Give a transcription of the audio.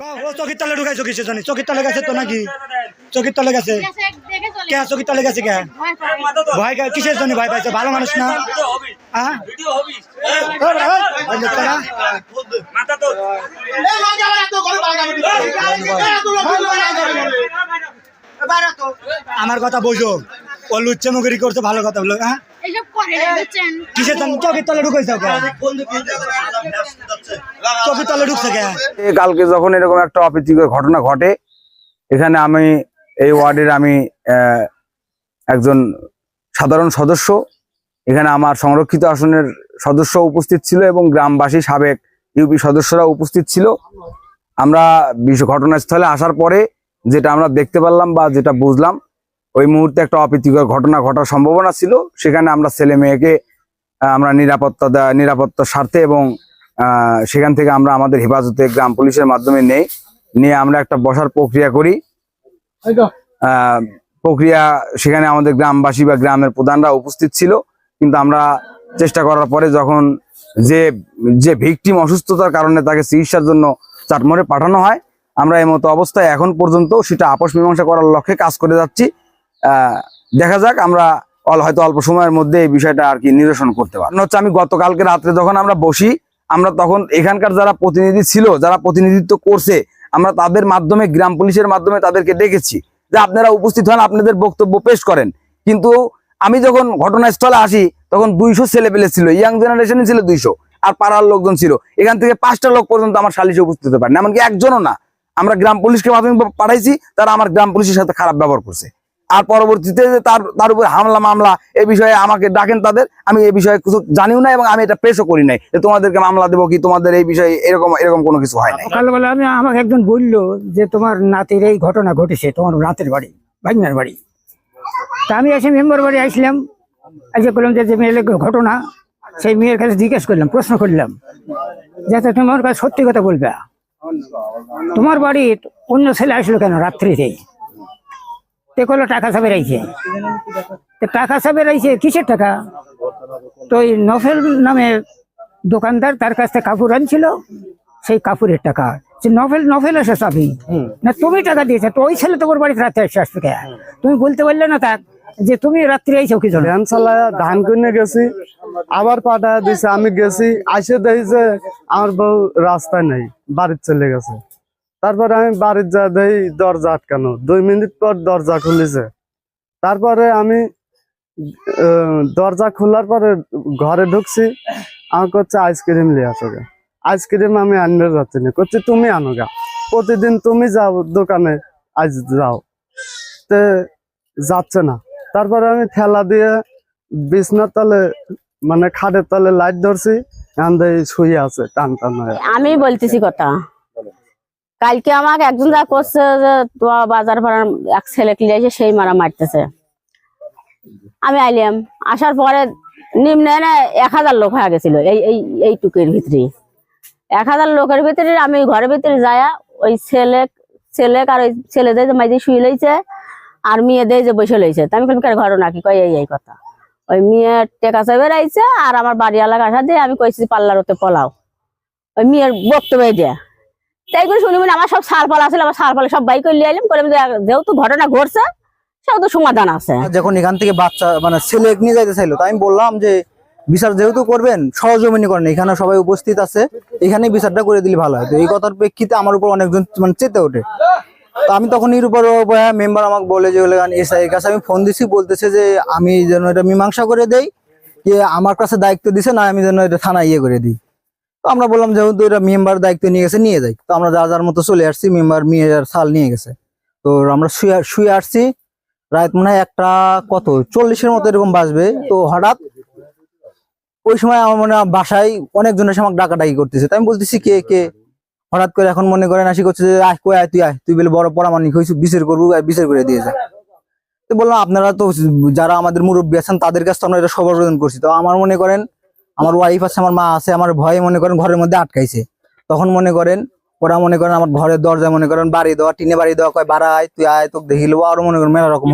ও চকির তলে ঢুকাইছো কিসের জন্য চকির তলে গেছে তো নাকি? চকির তলে গেছে? কে চকির তলে গেছে কে? ভয় কিসের জন্য ভয় পাইছে? ভালো মানুষ না? হ্যাঁ আমার কথা বোঝো। ও লুচ্চে মুগরি করছে ভালো কথা বলো হ্যাঁ? কিসের জন্য? চকির তলে ঢুকাইছো কালকে যখন এরকম একটা অপ্রীতিকর ঘটনা ঘটে, এখানে আমি এই ওয়ার্ডের আমি একজন সাধারণ সদস্য। এখানে আমার সংরক্ষিত আসনের সদস্য উপস্থিত ছিল এবং গ্রামবাসী সাবেক ইউপি সদস্যরা উপস্থিত ছিল। আমরা ঘটনাস্থলে আসার পরে যেটা আমরা দেখতে পারলাম বা যেটা বুঝলাম, ওই মুহূর্তে একটা অপ্রীতিকর ঘটনা ঘটার সম্ভাবনা ছিল। সেখানে আমরা ছেলে মেয়েকে, আমরা নিরাপত্তা নিরাপত্তার স্বার্থে এবং সেখান থেকে আমরা আমাদের হেফাজতে গ্রাম পুলিশের মাধ্যমে নেই। নিয়ে আমরা একটা বসার প্রক্রিয়া করি। আহ, প্রক্রিয়া সেখানে আমাদের গ্রামবাসী বা গ্রামের প্রধানরা উপস্থিত ছিল। কিন্তু আমরা চেষ্টা করার পরে যখন যে যে ভিকটিম অসুস্থতার কারণে তাকে চিকিৎসার জন্য চাটমোড়ে পাঠানো হয় আমরা এই মতো অবস্থায় এখন পর্যন্ত সেটা আপোষ মীমাংসা করার লক্ষ্যে কাজ করে যাচ্ছি। আহ, দেখা যাক আমরা অল- হয়তো অল্প সময়ের মধ্যে এই বিষয়টা আর কি নিরসন করতে পারি কারণ হচ্ছে আমি গতকালকে রাত্রে যখন আমরা বসি আমরা তখন এখানকার যারা প্রতিনিধি ছিল, যারা প্রতিনিধিত্ব করছে, আমরা তাদের মাধ্যমে, গ্রাম পুলিশের মাধ্যমে তাদেরকে ডেকেছি যে আপনারা উপস্থিত হন, আপনাদের বক্তব্য পেশ করেন। কিন্তু আমি যখন ঘটনাস্থলে আসি, তখন দুইশো ছেলে পেলে ছিল, ইয়াং জেনারেশনে ছিল দুইশো, আর পাড়ার লোকজন ছিল। এখান থেকে পাঁচটা লোক পর্যন্ত আমার সালিশে উপস্থিত হতে পারেন, এমনকি একজনও না। আমরা গ্রাম পুলিশকে মাধ্যমে পাঠাইছি, তারা আমার গ্রাম পুলিশের সাথে খারাপ ব্যবহার করছে। আর পরবর্তীতে যে তার তার উপর হামলা, মামলা, এ বিষয়ে আমাকে ডাকেন তাদের, আমি এই বিষয়ে কিছু জানিও না এবং আমি এটা পেশও করি নাই যে তোমাদেরকে মামলা দেবো কি তোমাদের এই বিষয়ে এরকম এরকম কোনো কিছু হয় নাই। সকালবেলা আমি, আমাকে একজন বলল যে তোমার নাতির এই ঘটনা ঘটেছে, তোমার নাতের বাড়ি ভাগনার বাড়ি। তা আমি এসে মেম্বার বাড়ি আসলাম, এসে করলাম যে মেয়ের ঘটনা, সেই মেয়ের কাছে জিজ্ঞেস করলাম, প্রশ্ন করলাম, যাতে তোমার কাছে সত্যি কথা বলবে। তোমার বাড়ি অন্য ছেলে আসলো কেন রাত্রিতে তে করল টাকা সাবে রাইছে। টাকা সাবে রাইছে কিসের টাকা? তো ওই নফেল নামে দোকানদার তার কাছ থেকে কাপড় আনছিল সেই কাপড়ের টাকা। সে নভেল নভেল এসে চাবি না তুমি টাকা দিয়েছ তো ওই ছেলে তোমার বাড়িতে রাত্রে আসবে কে? তুমি বলতে পারলে না তাক যে তুমি রাত্রে আইছো কি জন্য? ধান কিনে গেছি আবার পাঠা দিছে আমি গেছি আসে দেখি যে আমার বউ রাস্তায় নেই বাড়ির চলে গেছে। তারপরে আমি বাড়ির যা দেখি দরজা আটকানো। দুই মিনিট পর দরজা খুলেছে। তারপরে আমি দরজা খোলার পরে ঘরে ঢুকছি। আমার করছে আইসক্রিম নিয়ে আসো গা। আইসক্রিম আমি আনতে যাচ্ছি না। করছে তুমি আনো গা। প্রতিদিন তুমি যাও দোকানে, আজ যাও। তে যাচ্ছে না। তারপরে আমি ঠেলা দিয়ে বিছনার তলে মানে খাটের তলে লাইট ধরছি। শুয়ে আছে, টান টান আমি বলতেছি কথা। কালকে আমাকে একজন যা করছে যে তোমার বাজার ভাড়া এক ছেলে কিনেছে সেই মারা মারতেছে। আমি আইলাম। আসার পরে নিম্নে এক হাজার লোক হয়ে গেছিল, এই এই, এইটুকের ভিতরে এক হাজার লোকের ভিতরে আমি ঘরের ভিতরে যায়া ওই ছেলে ছেলে আর ওই ছেলেদের যে মাঝে শুয়ে লইছে আর মেয়ে মেয়েদের যে বসে লইছে আমি "কার ঘর নাকি? কয়, এই এই কথা। ওই মেয়ের টেকা চাইবে আইছে আর আমার বাড়ি এলাকা আসা দিয়ে আমি কইছি পাল্লার ওতে পলাও। ওই মেয়ের বক্তব্য দিয়ে। তাই করে শুনি মানে আমার সব সার পালা আছে, আমার সার পালা সব বাইক করে আইলাম। করে যেহেতু ঘটনা ঘটছে, সেহেতু সমাধান আছে। যখন এখান থেকে বাচ্চা মানে ছেলে নিয়ে যাইতে চাইলো তাই আমি বললাম যে, বিচার যেহেতু করবেন, সহজমিনী করেন এখানে সবাই উপস্থিত আছে এখানে বিচারটা করে দিলে ভালো হয়। তো এই কথার প্রেক্ষিতে আমার উপর অনেকজন মানে চেতে ওঠে। তো আমি তখন এর উপর মেম্বার আমাকে বলে যে এসআই এর কাছে আমি ফোন দিছি, বলতেছে যে, আমি যেন এটা মীমাংসা করে দেই, যে আমার কাছে দায়িত্ব দিছে, না আমি যেন এটা থানা ইয়ে করে দিই। তো আমরা বললাম যেহেতু এটা মেম্বার দায়িত্ব নিয়ে গেছে, নিয়ে যাই। তো আমরা যা যার মতো চলে আসছি, মেম্বার মেয়ের সাল নিয়ে গেছে। তো আমরা শুয়ে শুয়ে আসছি। রাত মনে হয় একটা কত? চল্লিশের মতো এরকম বাজবে। তো হঠাৎ ওই সময় আমার মনে বাসায় অনেকজনের আমাকে ডাকাডাকি করতেছে। তাই আমি বলতেছি, কে কে? হঠাৎ করে এখন মনে করেন আসি করছে যে, আয়, কই আয়, তুই আয়। তুই বলে বড় পরামানিক হয়েছিস বিচার করব বিচার করে দিয়েছে তো বললাম, আপনারা তো যারা আমাদের মুরব্বী আছেন, তাদের কাছে তো আমরা এটা সর্বজন করছি। তো আমার মনে করেন আমার ওয়াইফ আছে আমার মা আছে আমার ভয়ে মনে করেন ঘরের মধ্যে আটকাইছে। তখন মনে করেন ওরা মনে করেন আমার ঘরের দরজা মনে করেন বাড়ি দেওয়া টিনে বাড়ি দেওয়া কয় বাড়ায় আয় তুই আয় তোকে দেখিল আরও মনে করেন মেলা রকম